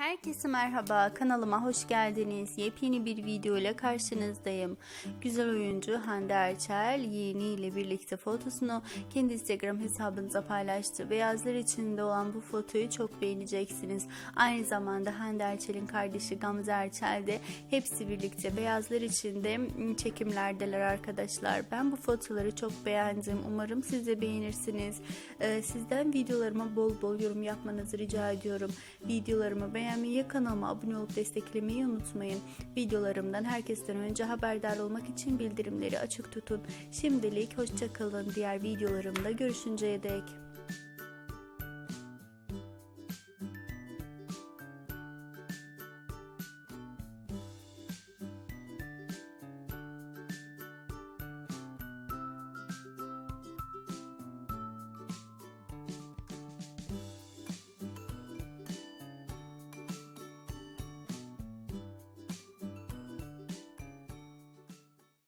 Herkese merhaba, kanalıma hoş geldiniz. Yepyeni bir video ile karşınızdayım. Güzel oyuncu Hande Erçel yeğeniyle birlikte fotosunu kendi Instagram hesabınıza paylaştı. Beyazlar içinde olan bu fotoyu çok beğeneceksiniz. Aynı zamanda Hande Erçel'in kardeşi Gamze Erçel de hepsi birlikte beyazlar içinde çekimlerdeler arkadaşlar. Ben bu fotoları çok beğendim. Umarım siz de beğenirsiniz. Ee, Sizden videolarıma bol bol yorum yapmanızı rica ediyorum. Videolarımı beğenmeyi, kanalıma abone olup desteklemeyi unutmayın. Videolarımdan herkesten önce haberdar olmak için bildirimleri açık tutun. Şimdilik hoşçakalın. Diğer videolarımda görüşünceye dek.